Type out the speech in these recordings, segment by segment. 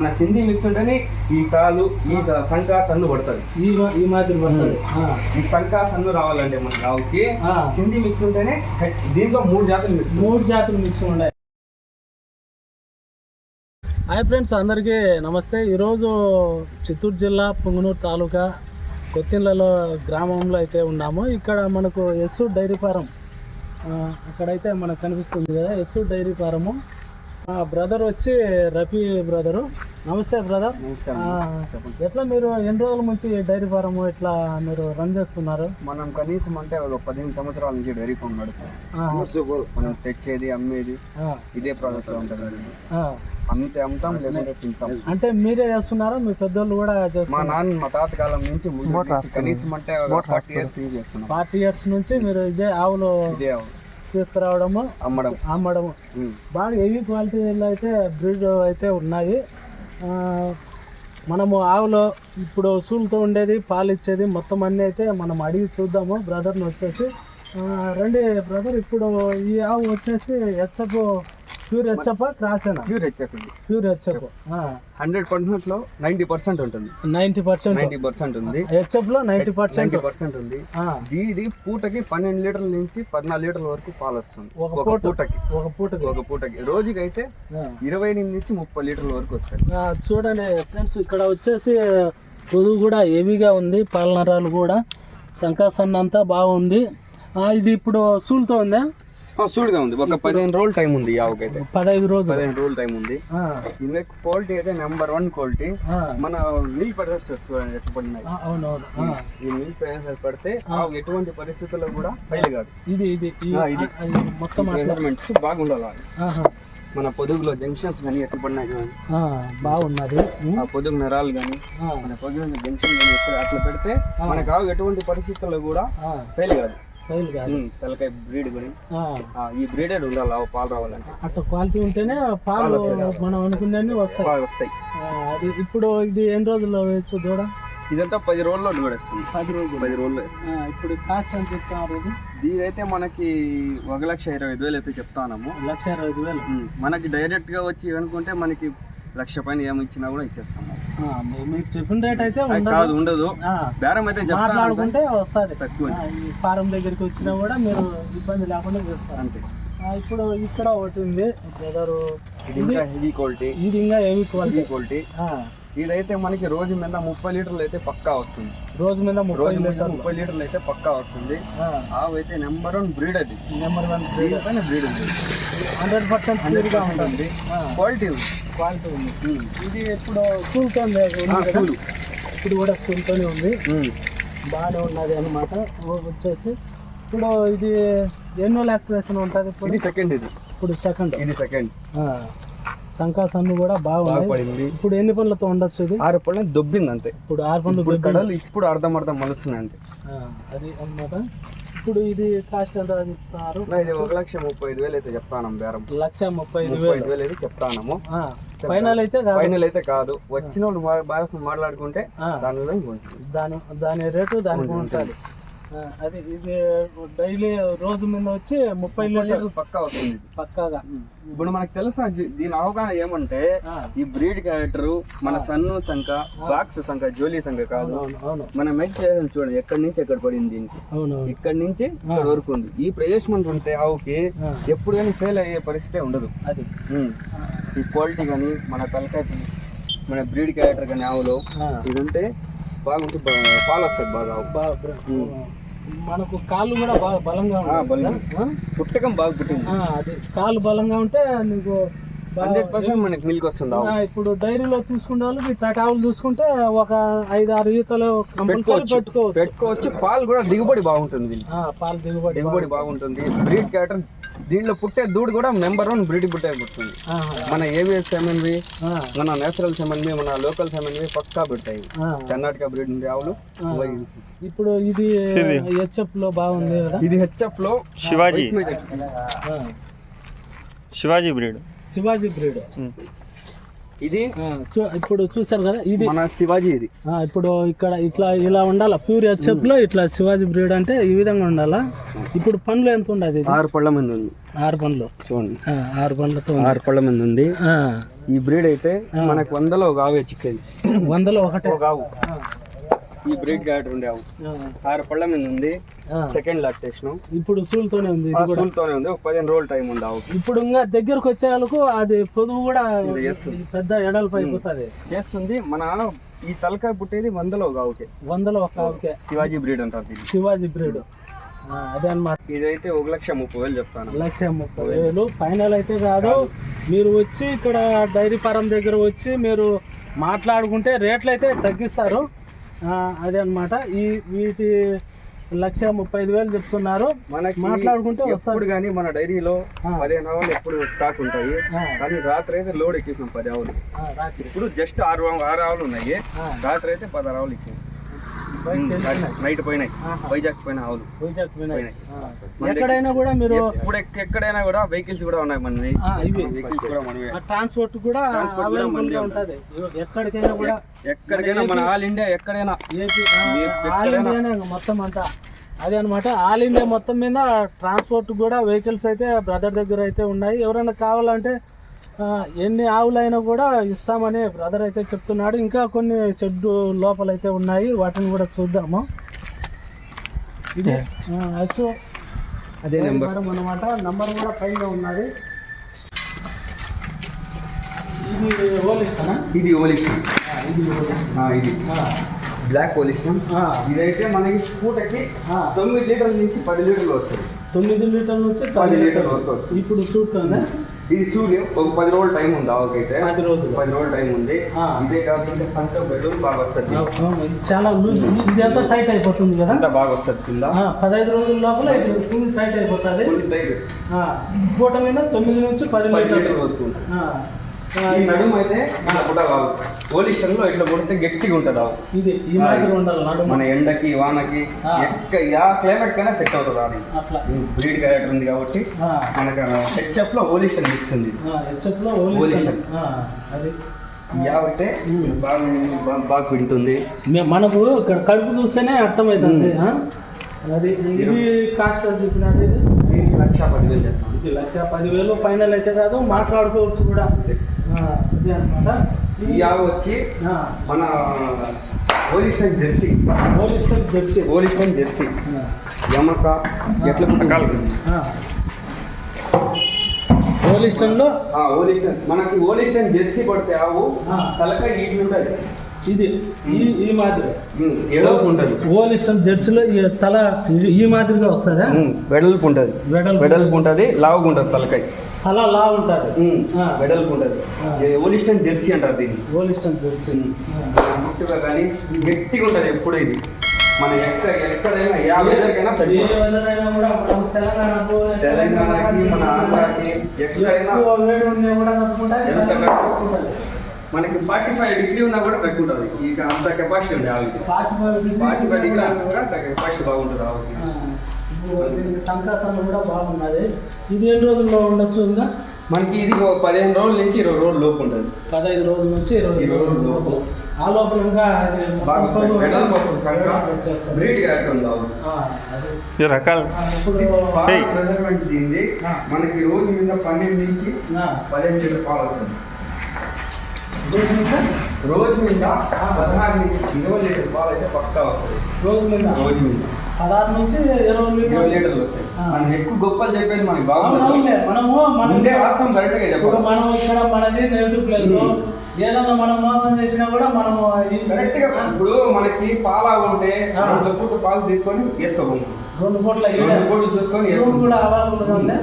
మన సింధీ మిక్స్ ఉంటేనే ఈ తాలు ఈ సంకా సన్ను పడుతుంది. ఈ ఈ మాదిరి పడుతుంది. ఈ సంకా సన్ను రావాలంటే మన ఆవుకి ఆ. సింధీ మిక్స్ ఉంటేనే దీంట్లో మూడు జాతులు మిక్స్ మూడు జాతులు మిక్స్ ఉన్నాయి. హాయ్ ఫ్రెండ్స్ అందరికీ నమస్తే. ఈరోజు చిత్తూరు జిల్లా పుంగనూరు తాలూకా కొత్తిళ్ళలో గ్రామంలో అయితే ఉన్నాము. ఇక్కడ మనకు ఎస్సు డైరీ ఫారం అక్కడైతే మనకు కనిపిస్తుంది కదా ఎస్సు డైరీ ఫారము. బ్రదర్ వచ్చి రఫీ బ్రదరు నమస్తే బ్రదర్ నమస్కారం. ఎట్లా మీరు ఎన్ని రోజుల నుంచి డైరీ ఫారం ఇట్లా మీరు రన్ చేస్తున్నారు? మనం కనీసం అంటే ఒక పదిహేను సంవత్సరాల నుంచి డైరీ ఫామ్ నడుపుతాం మనం తెచ్చేది అమ్మేది ఇదే ప్రాసెస్లో ఉంటుంది ఆ. అమ్మితే అమ్ముతాం లేదంటే తింటాం. అంటే మీరే చేస్తున్నారా? మీ పెద్దోళ్ళు కూడా మా నాన్న మా తాత కాలం నుంచి కనీసం అంటే ఫార్టీ ఇయర్స్ నుంచి చేస్తున్నాం. ఫార్టీ ఇయర్స్ నుంచి మీరు ఇదే ఆవులు ఇదే తీసుకురావడము అమ్మడం. అమ్మడము. బాగా హెవీ క్వాలిటీలో అయితే బ్రీడ్ అయితే ఉన్నాయి. మనము ఆవులు ఇప్పుడు సూలుతో ఉండేది పాలు ఇచ్చేది మొత్తం అన్నీ అయితే మనం అడిగి చూద్దాము. బ్రదర్ని వచ్చేసి రండి బ్రదర్ ఇప్పుడు ఈ ఆవు వచ్చేసి హెచ్చప్ ప్యూర్ హెచ్చప్ క్రాసేనా ప్యూర్ హెచ్ఎఫ్ ఇది ప్యూర్ హెచ్చప్ హండ్రెడ్ పర్సెంట్లో నైన్టీ పర్సెంట్ ఉంటుంది. Ninety percent. నైన్టీ పర్సెంట్ ఉంది. Ninety percent. నైన్టీ పర్సెంట్ ఉంది. దీది పూటకి పన్నెండు లీటర్ల నుంచి పద్నాలుగు లీటర్ల వరకు పాలు వస్తుంది ఒక ఒక పూట- పూటకి. ఒక పూటకి. ఒక పూటకి. రోజుకి అయితే. ఇరవై ఎనిమిది నుంచి ముప్పై లీటర్ల వరకు వస్తాయి. చూడండి ఫ్రెండ్స్ ఇక్కడ వచ్చేసి పొదుగు కూడా హెవీగా ఉంది. పాలనరాలు కూడా. సంకాసన్న అంతా బాగుంది. ఆ, ఇది ఇప్పుడు సూలుతో ఉందా? సూడుగా ఉంది. ఒక పదిహేను రోజుల టైం ఉంది ఆవుకైతే. పదహైదు రోజులు. పదిహేను రోజుల టైం ఉంది. క్వాలిటీ అయితే నెంబర్ వన్ క్వాలిటీ మన మిల్క్ పడేస్తారు చూడండి అవునవును. ఈ మిల్క్ పడేసారి పడితే ఆవు ఎటువంటి పరిస్థితుల్లో కూడా ఫైల్ కాదు. ఇది ఇది ఇది. మొత్తం మెజర్మెంట్స్ బాగుండాలి మన పొదుగులో జంక్షన్స్ కానీ ఎట్లా పడినాయి చూడండి. బాగున్నది. ఆ పొదుగు నరాలు కానీ మన పొదుగు జంక్షన్ కానీ అట్లా పెడితే మనకు ఆవు ఎటువంటి పరిస్థితుల్లో కూడా ఫెయిల్ కాదు. ఫైల్ కాదు. ఉమ్, తలకాయ బ్రీడ్ కానీ ఆ, ఆ, ఈ బ్రీడెడ్ ఉండాలి ఆవు పాలు రావాలంటే. అట్లా క్వాలిటీ ఉంటేనే పాలు మనం అనుకునే వస్తాయి. వస్తాయి. ఆ, అది ఇప్పుడు ఇది ఎన్ని రోజుల్లో వేయచ్చు దూడ? ఇదంతా పది రోజుల్లో పడేస్తుంది. పది రోజులు. పది రోజుల్లో. ఆ, ఇప్పుడు కాస్ట్ ఎంత చెప్తున్నారు దీనైతే మనకి ఒక లక్ష ఇరవై ఐదు వేలు అయితే చెప్తాము లక్ష ఇరవై ఐదు వేలు. మనకి డైరెక్ట్గా వచ్చి అనుకుంటే మనకి లక్ష పైన ఏమి ఇచ్చినా కూడా ఇచ్చేస్తాము మీరు చెప్పిన రేట్ అయితే కాదు ఉండదు. బేరం అయితే మాట్లాడుకుంటే వస్తుంది. తక్కువ. ఫారం దగ్గరికి వచ్చినా కూడా మీరు ఇబ్బంది లేకుండా చేస్తారు. అంతే. ఇప్పుడు ఇక్కడ ఒకటి ఉంది. బ్రదరు ఇది ఇంకా హెవీ క్వాలిటీ ఇది ఇంకా ఏమి క్వాలిటీ హెవీ క్వాలిటీ ఇదైతే మనకి రోజు మీద ముప్పై లీటర్లు అయితే పక్కా వస్తుంది. రోజు మీద ముప్పై రోజు మీద లీటర్లు. ముప్పై లీటర్లు అయితే పక్కా వస్తుంది. ఆవు అయితే నెంబర్ వన్ బ్రీడ్ అది. Number one breed. పైన బ్రీడ్ ఉంది. హండ్రెడ్ పర్సెంట్ క్లియర్గా ఉంటుంది. క్వాలిటీ ఉంది. క్వాలిటీ ఉంది. ఇది ఇప్పుడు స్కూల్తో కూలు. ఇప్పుడు కూడా స్కూల్తోనే ఉంది. బాగానే ఉన్నది అనమాట వచ్చేసి ఇప్పుడు ఇది ఎన్నో లాక్టివేషన్ ఉంటుంది ఇప్పుడు? ఇది సెకండ్ ఇది. ఇప్పుడు సెకండ్. ఇది సెకండ్. సంకాసన్ను కూడా బాగున్నాయి. బాగుపడింది. ఇప్పుడు ఎన్ని పనులతో ఉండొచ్చు ఇది? ఆరు పళ్ళని దొబ్బింది అంతే. ఇప్పుడు ఆరు పనులు ఇప్పుడు కడలు ఇప్పుడు అర్ధం అర్ధం మలుస్తున్నాయి అంతే. అది అన్నమాట. ఇప్పుడు ఇది కాస్ట్ ఎంత చెప్తున్నారు? నా ఇది ఒక లక్ష ముప్పై ఐదు వేలు అయితే చెప్తాను బేరం. లక్ష ముప్పై ఐదు వేలు. అయితే చెప్తాము ఆ, ఫైనల్ అయితే కాదు. ఫైనల్ అయితే కాదు. వచ్చిన వాళ్ళు బాగా మాట్లాడుకుంటే దానిలో దాని దాని రేటు దానికి ఉంటుంది. అది ఇది డైలీ రోజు మీద వచ్చి ముప్పై లీటర్ లీటర్లు పక్కా వస్తుంది. పక్కాగా. ఇప్పుడు మనకు తెలుసా దీని అవగాహన ఏమంటే ఈ బ్రీడ్ క్యారెక్టర్ మన సన్ను సంఖ బాక్స్ సంఖ జోలీ సంఖ కాదు. మన మెక్ చేసాం చూడండి ఎక్కడి నుంచి ఎక్కడ పడింది దీనికి? ఇక్కడి నుంచి ఇక్కడ వరకు ఉంది. ఈ ప్లేస్మెంట్ ఉంటే ఆవుకి ఎప్పుడు కానీ ఫెయిల్ అయ్యే పరిస్థితే ఉండదు. అది. ఈ క్వాలిటీ కానీ మన తలకాయ మన బ్రీడ్ క్యారెక్టర్ కానీ ఆవులో ఇదంటే బాగుంటే పాలు వస్తుంది బాగా. మనకు కాళ్ళు కూడా బాగా బలంగా ఉంటాయి? పుట్టకం బాగా పుట్టింది. అది కాళ్ళు బలంగా ఉంటే నీకు హండ్రెడ్ పర్సెంట్ మనకి మిల్క్ వస్తుంది. ఇప్పుడు డైరీలో తీసుకునే వాళ్ళు టటావులు చూసుకుంటే ఒక ఐదు ఆరు ఈతలు పెట్టుకోవచ్చు. పెట్టుకోవచ్చు. పాలు కూడా దిగుబడి బాగుంటుంది పాలు దిగుబడి దిగుబడి బాగుంటుంది. బ్రీడ్ క్యారెక్టర్ దీంట్లో పుట్టే దూడు కూడా నెంబర్ వన్ బ్రీడ్ పుట్టే పుట్టింది. మన ఏవిఎస్ సెమెన్వి మన నేచురల్ సెమెన్వి మన లోకల్ సెమెన్వి పక్కా పుట్టాయి. ఆ. కర్ణాటక బ్రీడ్ ఉంది ఆవులు. ఇప్పుడు ఇది హెచ్ఎఫ్లో బాగుంది కదా? ఇది హెచ్ఎఫ్లో శివాజీ. శివాజీ బ్రీడ్. శివాజీ బ్రీడ్. ఇది? ఆ, చూ- ఇప్పుడు చూసారు కదా ఇది. మన శివాజీ ఇది. ఆ, ఇప్పుడు ఇక్కడ ఇట్లా ఇలా ఉండాలా? ప్యూర్ హెచ్ఎఫ్లో ఇట్లా శివాజీ బ్రీడ్ అంటే ఈ విధంగా ఉండాలా? ఇప్పుడు పండ్లు ఎంత ఉండదు ఆరు పళ్ళ మంది ఉంది. ఆరు పండ్లు. చూడండి. ఆరు పండ్లతో ఉంది. ఆరు పళ్ళ మంది ఉంది. ఆ, ఈ బ్రీడ్ అయితే మనకు వందలో ఒక ఆవే చిక్కది. వందలో ఒకటే. ఒక ఆవు. ఈ బ్రీడ్ క్యారెక్టర్ ఉండే ఆవు ఆ, ఆరు పళ్ళ మీద ఉంది. సెకండ్ లాక్టేషన్ ఇప్పుడు సూలుతోనే ఉంది ఇది కూడా? తోనే ఉంది. ఒక పదిహేను రోజులు టైం ఉంది ఆవు ఇప్పుడు ఇంకా దగ్గరకు వచ్చే వాళ్ళకు అది పొదువు కూడా. పెద్ద ఎడల్పు అయిపోతుంది చేస్తుంది. మన ఈ తలకాయ పుట్టేది వందలో ఒక ఆవుకే. వందలో ఒక ఓకే శివాజీ బ్రీడ్ అంటారు దీన్ని. శివాజీ బ్రీడ్. అదే అన్నమాట. ఇదైతే ఒక లక్ష ముప్పై వేలు చెప్తాను. లక్ష ముప్పై వేలు. ఫైనల్ అయితే కాదు. మీరు వచ్చి ఇక్కడ డైరీ ఫారం దగ్గర వచ్చి మీరు మాట్లాడుకుంటే రేట్లు అయితే తగ్గిస్తారు. అదే అన్నమాట. ఈ వీటి లక్ష ముప్పై ఐదు వేలు చెప్తున్నారు. మనకి మాట్లాడుకుంటే ఎప్పుడు కానీ మన డైరీలో. పదిహేను ఆవులు ఎప్పుడు స్టాక్ ఉంటాయి. కానీ రాత్రి అయితే లోడ్ ఎక్కించినాం పది ఆవులు. ఇప్పుడు జస్ట్ ఆరు ఆరు ఆవులు ఉన్నాయి. రాత్రి అయితే పదహారు ఆవులు వెళ్ళినాయి. నైట్ పోయినాయి. వైజాగ్ పోయిన ఆవులు వైజాగ్. పోయినాయి. ఎక్కడైనా కూడా మీరు ఇప్పుడు ఎక్క- ఎక్కడైనా కూడా వెహికల్స్ కూడా ఉన్నాయి మనవి వెహికల్స్ కూడా మనవి. ట్రాన్స్పోర్ట్ కూడా Transport కూడా అవైలబుల్ మనదే గా ఉంటది. ఎక్కడికైనా కూడా ఎక్కడికైనా మన ఆల్ ఇండియా ఎక్కడైనా. ఆల్ ఎక్కడైనా. ఇండియానే మొత్తం అంతా. అదే అనమాట ఆల్ ఇండియా మొత్తం మీద ట్రాన్స్పోర్ట్ కూడా వెహికల్స్ అయితే బ్రదర్ దగ్గర అయితే ఉన్నాయి. ఎవరైనా కావాలంటే ఎన్ని ఆవులైనా కూడా ఇస్తామని బ్రదర్ అయితే చెప్తున్నాడు. ఇంకా కొన్ని షెడ్ లోపల అయితే ఉన్నాయి. వాటిని కూడా చూద్దాము. ఇది అదే నెంబర్ అనమాట నంబర్ కూడా పైన ఉన్నది. ఇది ఓలిస్తానా ఇది ఓలిస్తా. ఇది బ్లాక్ ఓలిస్టన్ ఆ, ఇదైతే మనకి పూటకి. తొమ్మిది లీటర్ల నుంచి పది లీటర్లు వస్తుంది. తొమ్మిది లీటర్ల నుంచి పది లీటర్ల వరకు ఇప్పుడు చూస్తుందా ఇది సూర్యం. ఒక పది రోజులు టైం ఉంది ఆవుకైతే? పది రోజులు. పది రోజులు టైం ఉంది. ఇదే కాకుండా బెడ్రూమ్ బాగా వస్తుంది. చాలా లూజ్ ఇది అంతా టైట్ అయిపోతుంది కదా? అంతా బాగా వస్తుంది కింద. పదహైదు రోజుల లోపల ఫుల్ టైట్ అయిపోతుంది. ఫుల్ టైట్ ఆ, పూట మీద తొమ్మిది నుంచి పది లీటర్లు. వరకు ఈ నడుము అయితే ఇట్లా కూడా రావు ఓలిస్టన్లో ఇట్లా కొడితే గట్టిగా ఉంటుంది ఆవు. ఇది ఈ మాదిరి ఉండాలి నడుమ. మన ఎండకి వానకి. ఎక్క యా క్లైమేట్ కైనా సెట్ అవుతుంది ఆడి అట్లా. బ్రీడ్ క్యారెక్టర్ ఉంది కాబట్టి మనకు హెచ్ఎఫ్లో ఓలిస్టన్ మిక్స్ ఉంది. హెచ్ఎఫ్లో. ఆ, అది. ఆవు అయితే బాగా బాగా- వింటుంది. మనకు ఇక్కడ కడుపు చూస్తేనే అర్థమవుతుంది? అది ఇది కాస్ట్ చెప్పినది ఇది. లక్ష పదివేలు చెప్తాను. ఇది లక్ష పదివేలు ఫైనల్ అయితే కాదు మాట్లాడుకోవచ్చు కూడా. ఇది అనమాట ఈ ఆవు వచ్చి మన Holstein Jersey. Holstein Jersey. Holstein Jersey. యమక ఎట్లా. ఓలిస్టన్లో ఓలిస్టన్ మనకి ఓలిస్టన్ జెర్సీ పడితే ఆవు ఆ. తలకాయ ఇట్లు ఉంటుంది ఇది ఈ ఈ మాదిరి. ఎడల్పు ఉంటుంది. ఓలిస్టన్ జెర్సీలో ఈ తల ఈ మాదిరిగా వస్తుందా? వెడల్పు ఉంటుంది. వెడల్పు. వెడల్పు ఉంటుంది లావుగా ఉంటుంది తలకాయ తల లా ఉంటుంది. వెడల్పు ఉంటుంది. ఆ. ఓలిస్టన్ జెర్సీ అంటారు దీన్ని. ఓలిస్టన్ జెర్సీ. ముట్టుగా కానీ గట్టిగా ఉంటుంది ఎప్పుడు ఇది. మన ఎక్కడ ఎక్కడైనా యా వెదర్కైనా మనం తెలంగాణకు మన ఆంధ్రాకి ఎక్కడైనా ఎంత. మనకి ఫార్టీ ఫైవ్ డిగ్రీ ఉన్నా కూడా తగ్గుంటుంది. ఇక అంత కెపాసిటీ ఉంది ఆవుకి forty five degrees forty five degree కూడా- ఉన్నా కూడా కెపాసిటీ బాగుంటుంది ఆవుకి ఆ, ఇప్పుడు దీనికి సంకాసన కూడా బాగున్నది. ఇది ఎన్ని రోజుల్లో ఉండొచ్చు ఇంకా? మనకి ఇది ఒక పదిహేను రోజుల నుంచి ఇరవై రోజుల లోపు ఉంటుంది. పదహైదు రోజుల నుంచి ఇరవై రోజుల లోపల. ఆ లోపల. ఈ రకాలు. ఇప్పుడు. మనకి రోజు మీద పన్నెండు నుంచి పదిహేను లీటర్ పాలు వస్తుంది. రోజు మీద రోజు మీద పదహారు నుంచి ఇరవై లీటర్ పాలు అయితే పక్కా వస్తుంది రోజు మీద రోజు మీద పదహారు నుంచి ఇరవై ఇరవై లీటర్లు వస్తాయి. మనం ఎక్కువ గొప్పలు చెప్పేది మనకి బాగుంటుంది మనము మనం ముందే వాస్తవం కరెక్ట్గా చెప్పాలి. మనం ఇక్కడ మనది నెగిటివ్ ప్లేస్. ఏదన్నా మనం మోసం చేసినా కూడా మనము ఈ- కరెక్ట్గా ఇప్పుడు మనకి పాలా ఉంటే పాలు తీసుకొని వేసుకోబోము రెండు ఈడ. రెండు పూటలు చూసుకొని రూమ్ కూడా అవైలబుల్గా ఉంది?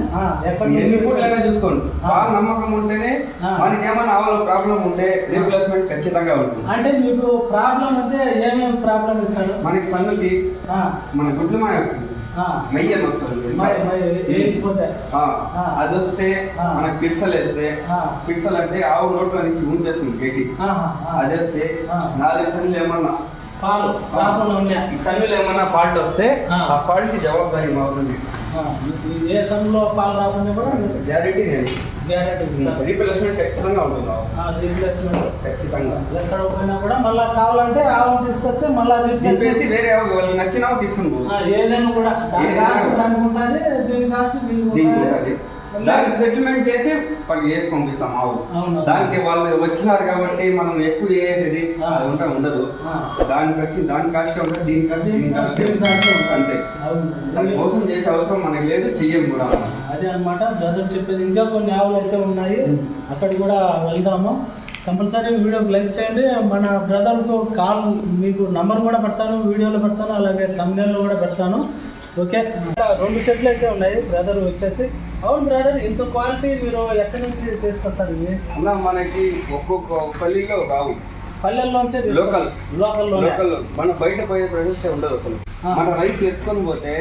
ఎన్ని నుంచి పూటలైనా చూసుకోండి. పాలు నమ్మకం ఉంటేనే. మనకి ఏమైనా ఆవుల ప్రాబ్లం ఉంటే రీప్లేస్మెంట్ ఖచ్చితంగా ఉంటుంది. అంటే మీకు ప్రాబ్లం అంటే ఏమేమి ప్రాబ్లం ఇస్తారు? మనకి సన్నుకి మన గుడ్లు మాయ వస్తుంది ఆ, మెయ్యి అని వస్తుంది. అది వస్తే. మనకి పిర్సలు వేస్తే పిర్సలు అంటే ఆవు నోట్లో నుంచి ఉంచేస్తుంది గడ్డి. అది వేస్తే. నాలుగు సన్నులు ఏమన్నా పాలు రాకుండా ఉన్నాయి ఈ సన్నులు ఏమన్నా ఫాల్ట్ వస్తే ఆ. ఫాల్ట్కి ఆ, ఈ ఏ సమయంలో పాలు రాకుండా కూడా గ్యారెంటీ నేను గ్యారెంటీ రీప్లేస్మెంట్ ఖచ్చితంగా ఉంటుంది. రీప్లేస్మెంట్ ఖచ్చితంగా ఎక్కడ పోయినా కూడా మళ్ళీ కావాలంటే ఆవును తీసుకొస్తే మళ్ళీ రీప్లేస్ వేరే వాళ్ళకి నచ్చిన తీసుకుని ఏదైనా కూడా దాని కాస్ట్. దానికి ఉంటుంది దీని కాస్ట్ దీనికి. ఉంటుంది. దానికి సెటిల్మెంట్ చేసి పని చేసి పంపిస్తాం ఆవు అవును. దానికి వాళ్ళు వచ్చినారు కాబట్టి మనం ఎక్కువ చేసేది. అది ఉంటా ఉండదు. దానికి వచ్చి దాని కాస్ట్ ఉంటుంది దీని కాస్ట్ దీని దీని కాస్ట్ దీని. అంతే. దాన్ని మోసం చేసే అవసరం మనకి లేదు చెయ్యం కూడా. అదే అన్నమాట బ్రదర్ చెప్పేది ఇంకా కొన్ని ఆవులు అయితే ఉన్నాయి అక్కడ కూడా వెళ్దాము కంపల్సరీ వీడియోకి లైక్ చేయండి మన బ్రదర్కు కాల్ మీకు నంబర్ కూడా పెడతాను వీడియోలో పెడతాను అలాగే thumbnail లో కూడా పెడతాను ఓకే రెండు సెట్లు అయితే ఉన్నాయి బ్రదర్ వచ్చేసి అవును బ్రదర్ ఇంత క్వాలిటీ మీరు ఎక్కడి నుంచి తీసుకొస్తారు ఇది? అలా మనకి ఒక్కొక్క పల్లిలో ఒక ఆవు పల్లెల్లోంచే Local. లోకల్లో. లోకల్ మన బయట పోయే ప్రదేశం ఉండదు అసలు. మన రైతు ఎత్తుకొని పోతే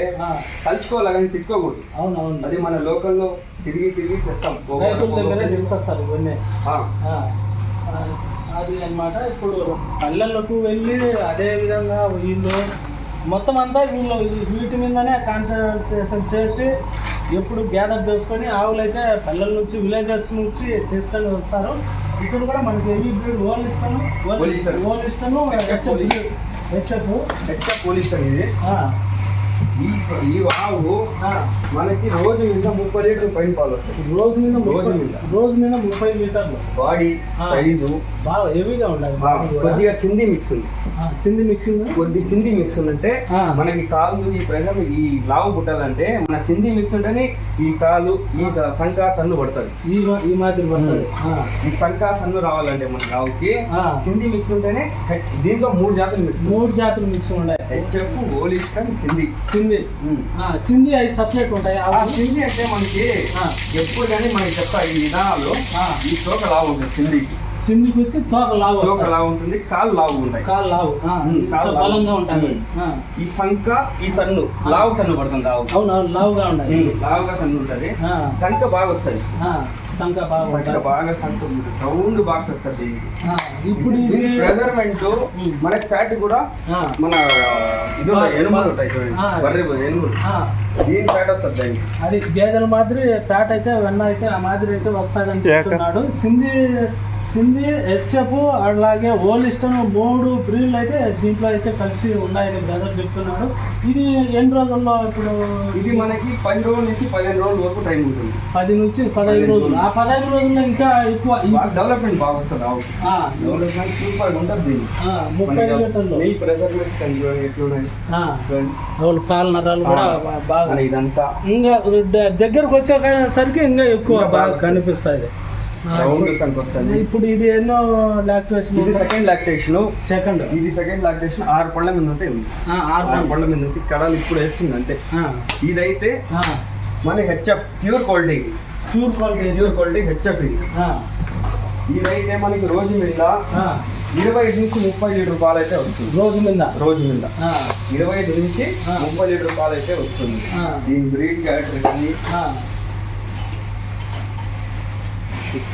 తలుచుకోవాలి కానీ తిట్టుకోకూడదు. అవును అవును అది మన లోకల్లో తిరిగి తిరిగి తెస్తాం. రైతుల దగ్గరే తీసుకొస్తారు ఇవన్నీ. అది అన్నమాట. ఇప్పుడు పల్లెలకు వెళ్ళి అదే విధంగా వీళ్ళు మొత్తం అంతా వీళ్ళు వీటి మీదనే కాన్సన్ట్రేషన్ చేసి ఎప్పుడు గ్యాదర్ చేసుకొని ఆవులు అయితే పల్లెల నుంచి విలేజెస్ నుంచి తీసుకొని వస్తారు. ఇప్పుడు కూడా మనకి heavy breed Holstein Holstein. Holstein HF. HF హెచ్చ పోలీస్ ఇది. ఈ ఈ ఆవు. మనకి రోజు మీద ముప్పై లీటర్ పైన పాలు వస్తాయి. రోజు మీద రోజు మీద. రోజు మీద ముప్పై లీటర్లు. బాడీ. సైజు. బాగా హెవీగా ఉండాలి. కొద్దిగా సింధి మిక్స్ ఉంది. సింధి మిక్సింగ్ కొద్ది సింధి మిక్స్ ఉందంటే. మనకి కాళ్ళు ఈ ప్రజలు ఈ లావు పుట్టాలంటే మన సింధి మిక్స్ ఉంటేనే ఈ కాలు ఈ సంకా సన్ను పడుతుంది ఈ ఈ మాదిరి పడుతుంది ఈ సంకా సన్ను రావాలంటే మన లావుకి. సింధి మిక్స్ ఉంటేనే హెచ్- దీంట్లో మూడు జాతులు మిక్స్ మూడు జాతులు మిక్స్ ఉన్నాయి హెచ్ఎఫ్ ఓలిస్టన్ సింధి సింధి సింధి అవి సపరేట్ ఉంటాయి. సింధి అంటే మనకి. ఎప్పుడు కానీ మనకి చెప్తా ఈ విధానాలు. ఈ తోక లావు ఉంటుంది సింధికి సింధికి వచ్చి తోక లావు తోక. లావు ఉంటుంది కాలు లావు ఉంటాయి కాలు లావు కాలు. బలంగా ఉంటాయి. ఈ సంక ఈ సన్ను లావు సన్ను పడుతుంది లావు అవును లావుగా ఉన్నాయి లావుగా సన్ను ఉంటది. సంక బాగా వస్తుంది. బాగా. బాగా రౌండ్ బాక్స్ వస్తుంది ఆ, ఇప్పుడు ప్రెజర్మెంట్. మన ఫ్యాట్ కూడా మన ఇది ఎనుములు ఉంటాయి. బర్రె ఎనుములు. దీని ఫ్యాట్ వస్తుంది దానికి. అది గేదెల మాదిరి ఫ్యాట్ అయితే వెన్న అయితే ఆ మాదిరి అయితే వస్తాదని చెప్తున్నాడు. సింధి సింధి హెచ్ఎఫ్ అలాగే ఓలిస్టన్ మూడు బ్రీడ్లు అయితే దీంట్లో అయితే కలిసి ఉన్నాయని బ్రదర్ చెప్తున్నాడు ఇది ఎన్ని రోజుల్లో ఇప్పుడు? ఇది మనకి పది రోజుల నుంచి పదిహేను రోజుల వరకు టైం ఉంటుంది. పది నుంచి పదహైదు రోజులు. ఆ పదహైదు రోజుల్లో ఇంకా ఎక్కువ డెవలప్మెంట్ బాగా వస్తుంది డెవలప్మెంట్ సూపర్ ఉంటుంది దీనికి. ఆ, ముప్పై లీటర్లు నెయ్యి పాల నరాలు కూడా బాగా. ఇదంతా. ఇంకా దగ్గరకు వచ్చేసరికి ఇంకా ఎక్కువ బాగా కనిపిస్తుంది ఇప్పుడు ఇది ఎన్నో లాక్టేషన్ ఇది సెకండ్ లాక్టేషన్ సెకండ్ ఇది సెకండ్ లాక్టేషన్ ఆరు పళ్ళ మీద ఉంది. ఆరు పళ్ళ. మీద ఉంది కడాలు ఇప్పుడు వేస్తుంది అంతే. ఇదైతే మన HF pure quality. Pure quality. Pure quality HF ఇది. ఇదైతే మనకి రోజు మీద ఇరవై నుంచి ముప్పై లీటర్ పాలు అయితే వస్తుంది. రోజు మీద. రోజు మీద. ఇరవై ఐదు నుంచి. ముప్పై లీటర్ పాలు అయితే వస్తుంది. దీని బ్రీడ్ క్యారెక్టర్ కానీ ఆ. బాగా హెవీ హెవీగా ఉంది. ఆ, చూ-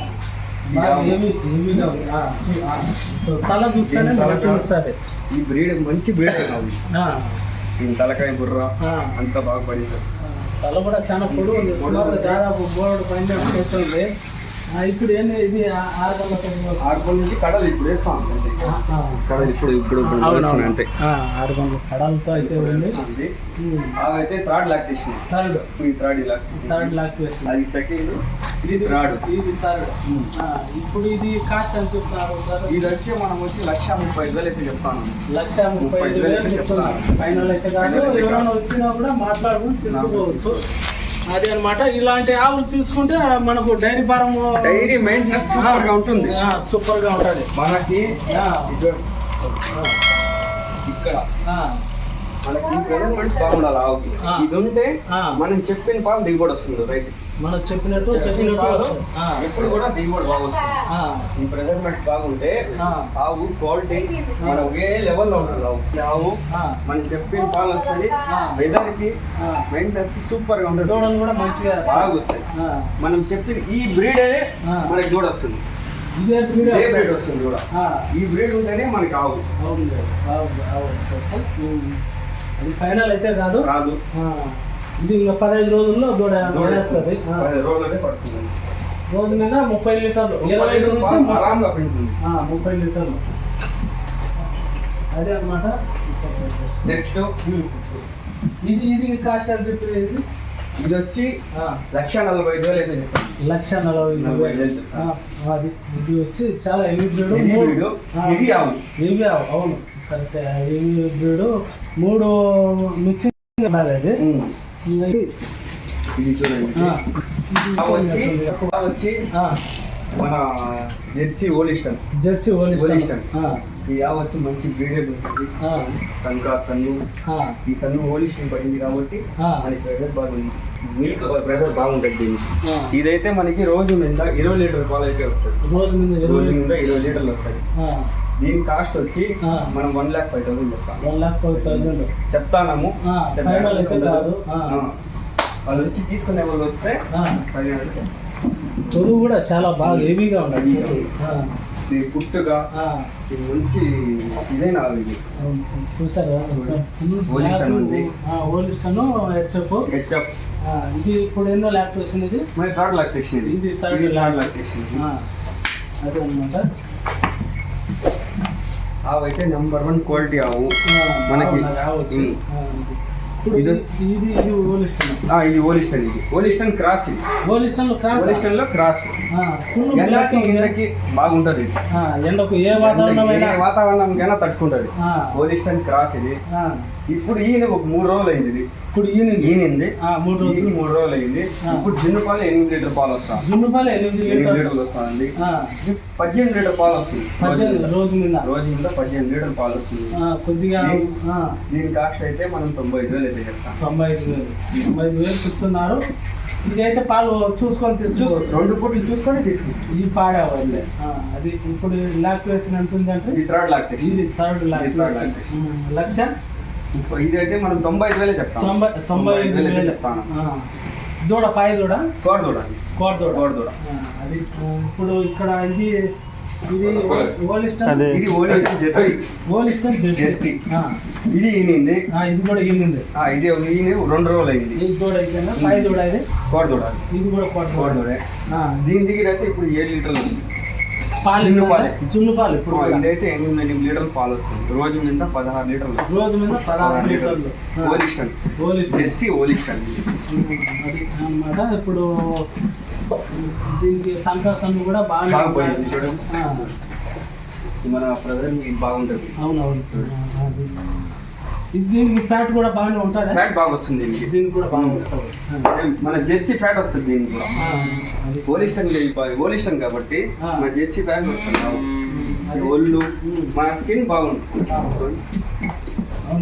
ఆ. తల చూస్తేనే ఈ బ్రీడ్ మంచి బ్రీడ్ దీని తలకాయ బుర్ర ఆ. అంతా బాగా పడింది. తల కూడా చాలా పొడుగు దాదాపు బోర్డు పైన ఇప్పుడు ఏంటి ఇది ఆరు తొమ్మిది ఆరు నుంచి కడలు ఇప్పుడు వేస్తాం. కడలు ఇప్పుడు ఇప్పుడు అంతే. ఆరు గంటల కడలతో అయితే ఉంది. అవైతే థర్డ్ లాక్టేషన్ థర్డ్ ఈ థర్డ్ లాక్టేషన్ థర్డ్ లాక్ వేసింది అది సెకండ్ ఇది థర్డ్ ఇది థర్డ్ ఇప్పుడు ఇది కాస్ట్ ఎంత చెప్తున్నారు? ఇది వచ్చి మనం వచ్చి లక్ష ముప్పై ఐదు వేలు అయితే చెప్తాను. లక్ష ముప్పై ఐదు వేలు చెప్తున్నారు. ఫైనల్ అయితే కాదు. ఎవరైనా వచ్చినా కూడా మాట్లాడుకుని తీసుకోవచ్చు. అదే అన్నమాట. ఇలాంటి ఆవులు తీసుకుంటే మనకు డైరీ ఫారం డైరీ మెయింటెనెన్స్ సూపర్గా ఉంటుంది. సూపర్గా ఉంటుంది. మనకి ఇక్కడ మనకి బాగుండాలి ఆవుకి. ఇది ఉంటే. మనం చెప్పిన పాలు దిగుబడి వస్తుంది రైతు మనం చెప్పినట్టు చెప్పిన చెప్పినట్టు ఎప్పుడు కూడా దిగుబడి బాగా వస్తుంది. ఆ, ఈ ప్రెజర్మెంట్స్ బాగుంటే ఆ. ఆవు క్వాలిటీ మన ఒకే లెవెల్లో ఉంటుంది ఆవు ఆవు ఆ. మనం చెప్పిన పాలు వస్తుంది. కి ఆ. మెయింటెనెన్స్కి సూపర్గా ఉంటుంది. దూడలు కూడా మంచిగా బాగా వస్తాయి మనం చెప్పిన ఈ బ్రీడే. మనకి దూడ వస్తుంది. ఇదే బ్రీడ్ వస్తుంది. కూడా ఆ, ఈ బ్రీడ్ ఉంటేనే మనకి ఆవు. అవును. అది ఫైనల్ అయితే కాదు. కాదు. ఆ, ఇది పదహైదు రోజుల్లో దూడ వేస్తుంది. రోజు మీద ముప్పై లీటర్లు. ఇరవై ఐదు నుంచి ముప్పై లీటర్లు. అదే అనమాట నెక్స్ట్. ఇది ఇది కాస్ట్ ఎంత చెప్పేది ఇది? ఇది వచ్చి లక్ష నలభై ఐదు వేలు అయితే లక్ష నలభై ఐదు అది ఇది వచ్చి చాలా హెవీ బ్రీడ్. ఇది ఆవు. హెవీ ఆవు, అవును. కరెక్ట్. Heavy breed. మూడు మిక్సింగ్ అది. ఇది చూడండి వచ్చి మన జెర్సీ ఓలిస్టన్ జెర్సీ. ఓలిస్టన్ ఈ ఆవు వచ్చి మంచి బ్రీడెడ్ ఉంటుంది. సంకా సన్ను ఈ సన్ను హోలిస్టన్ పడింది కాబట్టి. మనకి ప్రెషర్ బాగుంది. మిల్క్ ప్రెషర్ బాగుంటుంది దీనికి. ఇదైతే మనకి రోజు మీద ఇరవై లీటర్ పాలు అయితే వస్తుంది. రోజు మీద రోజు ఇరవై మీద ఇరవై లీటర్లు వస్తాయి దీని కాస్ట్ వచ్చి. మనం వన్ ల్యాక్ ఫైవ్ థౌసండ్ చెప్తాం. వన్ లాక్ ఫైవ్ థౌసండ్ ఆ. వాళ్ళు వచ్చి తీసుకునే వాళ్ళు వస్తే. చెరువు కూడా చాలా బాగా హెవీగా ఉండదు ఆ, ఇది పుట్టుగా ఇది మంచి ఇది అవును, చూసారా ఓలిస్టన్ ఉంది. Holstein HF. హెచ్ఎఫ్. ఇది ఇప్పుడు ఎన్నో లాక్టేషన్ ఇది? మరి థర్డ్ లాక్టేషన్ ఇది. ఇది ఇది థర్డ్. లాక్టేషన్ అదే అనమాట అయితే నెంబర్ వన్ క్వాలిటీ ఆవు. మనకి- ఇది ఇది- ఓలిస్టన్ ఇది ఓలిస్టన్ క్రాస్ ఇది. ఓలిస్టన్ క్రాస్ ఓలిస్టన్లో క్రాస్ ఎండకి ఎండకి బాగుంటది. ఎండకు ఏ వాతావరణమైనా ఏ వాతావరణంకైనా తట్టుకుంటది. ఆ, ఓలిస్టన్ క్రాస్ ఇది. ఇప్పుడు ఈయన ఒక మూడు రోజులు అయింది. ఇది ఇప్పుడు ఈయన ఈయనింది. ఆ, మూడు రోజులు. మూడు రోజులు అయింది. ఇప్పుడు జిన్ను పాలు ఎనిమిది లీటర్ పాలు వస్తాం. జున్ను పాలు ఎనిమిది లీటర్లు. ఇది పద్దెనిమిది లీటర్ పాలు వస్తుంది. పద్దెనిమిది రోజు మీద రోజు మీద పద్దెనిమిది లీటర్ పాలు వస్తుంది. కొద్దిగా దీని కాస్ట్ అయితే మనం తొంభై ఐదు వేలు అయితే చెప్తాం. తొంభై ఐదు వేలు. తొంభై ఐదు వేలు చెప్తున్నారు. ఇదైతే పాలు చూసుకొని చూసుకో తీసుకో రెండు పూటలు చూసుకొని తీసుకుంటాం. ఇది పాడేవాళ్ళే అది ఇప్పుడు ఉంటుందంటే ఇది థర్డ్ లాక్టేషన్. ఇది థర్డ్ ఇది third లాక్యులేషన్ lactation. లక్ష ఇదైతే మనం తొంభై ఐదు వేలే చెప్తాం. తొంభై తొంభై ఐదు అయితే వేలు చెప్తాను. ఆ. దూడ పాయ దూడ? కోడ చూడండి కోట దూడ కోడ దూడ అది ఇప్పుడు ఇక్కడ ఇది ఇది ఓలిస్టన్ ఇది ఓలిస్టన్ జెర్సీ. Holstein Jersey. ఇది ఈనింది. ఆ, ఇది కూడా ఈనింది. ఆ, ఇది ఈయన రెండు రోజులు అయింది. ఇది దూడ అయిపోయిందా? పాయ దూడ ఇది? కోడ దూడ ఇది కూడా కోడ దూడ దూడే ఆ, దీని దగ్గర అయితే ఇప్పుడు ఏడు లీటర్లు ఉంది. పాలు జున్ను? పాలే. జున్ను పాలు ఇప్పుడు. ఇదైతే ఎనిమిది ఎనిమిది లీటర్లు పాలు వస్తుంది. రోజు మీద పదహారు లీటర్లు. రోజు మీద పదహారు లీటర్లు. ఓలిస్టన్ ఓలిస్టన్ జెర్సీ ఓలిస్టన్ అన్నమాట. ఇప్పుడు దీనికి సంకాసం కూడా బాగా. మన ప్రజలు బాగుంటుంది. అవునవును. దీనికి ఫ్యాట్ కూడా బాగానే ఉంటుంది? ఫ్యాట్ బాగా వస్తుంది దీనికి. దీనికి కూడా బాగా వస్తుంది. మన జెర్సీ ఫ్యాట్ వస్తుంది దీనికి కూడా. ఓలిస్టన్ ఓలిస్టన్ కాబట్టి. మన జెర్సీ ఫ్యాట్ వస్తుంది. ఒళ్ళు మన స్కిన్ బాగుంటుంది.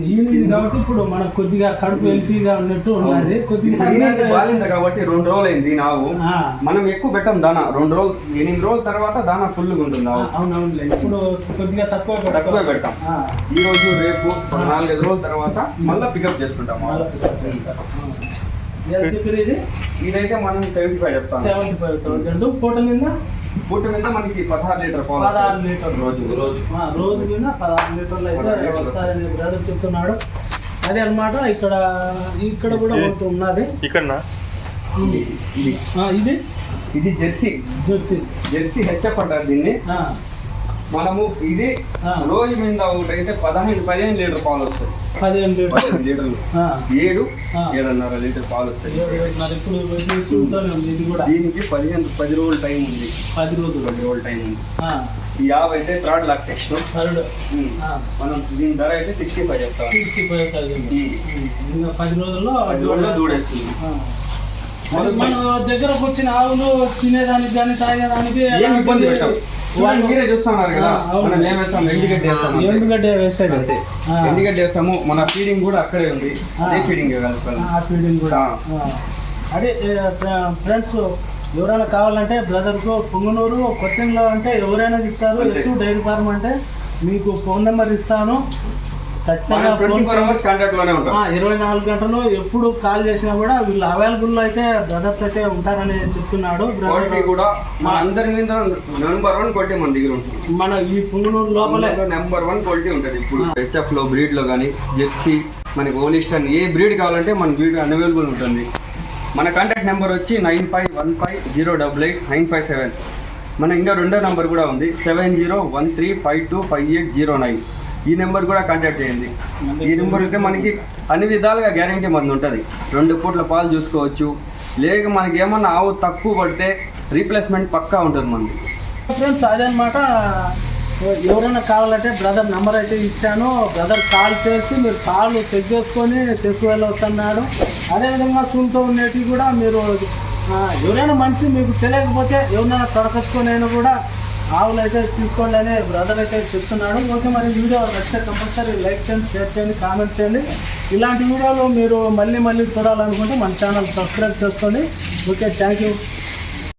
ఈవినింగ్ కాబట్టి ఇప్పుడు మనకు కొద్దిగా కడుపు హెల్తీగా ఉన్నట్టు ఉన్నది. కొద్దిగా బాలింత కాబట్టి రెండు రోజులు అయింది నావు. మనం ఎక్కువ పెట్టాం దానా. రెండు రోజులు ఎనిమిది రోజుల తర్వాత దానా ఫుల్గా ఉంటుంది నావు. అవునవునులే. ఇప్పుడు కొద్దిగా తక్కువ. తక్కువే పెడతాం. ఆ, ఈ రోజు రేపు నాలుగైదు రోజుల తర్వాత మళ్ళీ పికప్ చేసుకుంటాం ఇదైతే మనం సెవెంటీ ఫైవ్ చెప్తాం సెవెంటీ ఫైవ్ థౌసండ్ పూట మీద? పూట మీద మనకి పదహారు లీటర్ పాలు పదహారు. లీటర్లు. రోజు రోజు ఆ, రోజు మీద పదహారు లీటర్లు అయితే. వస్తాయని బ్రదర్ చెప్తున్నాడు. అదే అన్నమాట ఇక్కడ ఇక్కడ కూడా ఒకటి ఉన్నది. ఇక్కడనా? ఇది ఇది. ఆ, ఇది? ఇది జెర్సీ. జెర్సీ. జెర్సీ హెచ్ఎఫ్ అంటారు దీన్ని. ఆ, మనము ఇది. రోజు మీద ఒకటి అయితే పదహైదు పదిహేను లీటర్ పాలు వస్తాయి. పదిహేను లీటర్లు పదిహేను లీటర్లు. ఏడు. ఏడున్నర లీటర్ పాలు వస్తాయి. దీనికి పదిహేను పది రోజుల టైం ఉంది. పది రోజులు. పది రోజుల టైం ఉంది. యాభ అయితే థర్డ్ లాక్టేషన్. థర్డ్. మనం దీని ధర అయితే సిక్స్టీ ఫైవ్ చెప్తాం సిక్స్టీ ఫైవ్ పది రోజుల్లో పది రోజుల్లో దూడేస్తుంది మన దగ్గరకు వచ్చిన ఆవులు తినేదానికి కానీ తాగేదానికి ఏం ఇబ్బంది పెట్టాం. మీరే చూస్తున్నారు కదా. మనం ఏం వేస్తాం ఎండిగడ్డ వేస్తాం. ఎండుగడ్డ వేసేది అంతే. ఎండిగడ్డ వేస్తాము మన ఫీడింగ్ కూడా అక్కడే ఉంది. అదే ఫీడింగ్ ఆ ఫీడింగ్ కూడా. అదే ఫ్రెండ్స్ ఎవరైనా కావాలంటే బ్రదర్కు పొంగనూరు కొత్తలో అంటే ఎవరైనా చెప్తారు అంతే. ఎస్ డైరీ ఫార్మ్ అంటే మీకు ఫోన్ నెంబర్ ఇస్తాను ఖచ్చితంగా ఇరవై నాలుగు గంటలు ఎప్పుడు కాల్ చేసినా కూడా వీళ్ళు అవైలబుల్ అయితే బ్రదర్స్ అయితే ఉంటారని చెప్తున్నాడు. కూడా మన అందరి మీద నెంబర్ వన్ క్వాలిటీ మన దగ్గర ఉంటుంది. మన ఈ పుంగనూరు లోపలే. నెంబర్ వన్ క్వాలిటీ ఉంటుంది ఇప్పుడు. హెచ్ఎఫ్లో బ్రీడ్లో కానీ జెర్సీ మనకి ఓలిస్టన్ ఏ బ్రీడ్ కావాలంటే మన బ్రీడ్ అవైలబుల్ ఉంటుంది. మన కాంటాక్ట్ నెంబర్ వచ్చి nine five one five zero double eight nine five seven మన ఇంకా రెండో నెంబర్ కూడా ఉంది. Seven zero one three five two five eight zero nine ఈ నెంబర్ కూడా కాంటాక్ట్ చేయండి. ఈ నెంబర్ అయితే మనకి అన్ని విధాలుగా గ్యారంటీ మంది ఉంటుంది. రెండు పూట్ల పాలు చూసుకోవచ్చు. లేక మనకి ఏమన్నా ఆవు తక్కువ పడితే రీప్లేస్మెంట్ పక్కా ఉంటుంది మనకి ఫ్రెండ్స్ అదనమాట ఎవరైనా కావాలంటే బ్రదర్ నెంబర్ అయితే ఇచ్చాను. బ్రదర్ కాల్ చేసి మీరు కాల్ చెక్ చేసుకొని తీసుకువెళ్ళొస్తున్నాడు అదేవిధంగా సూన్తో ఉండేటివి కూడా మీరు ఎవరైనా మనిషి మీకు తెలియకపోతే ఎవరైనా తొడకొచ్చుకొని అయినా కూడా ఆవులు అయితే తీసుకోండి అని బ్రదర్ అయితే చెప్తున్నాడు. ఓకే మరి వీడియో నచ్చితే కంపల్సరీ లైక్ చేయండి షేర్ చేయండి కామెంట్ చేయండి. ఇలాంటి వీడియోలు మీరు మళ్ళీ మళ్ళీ చూడాలనుకుంటే మన ఛానల్ సబ్స్క్రైబ్ చేసుకోండి. Okay thank you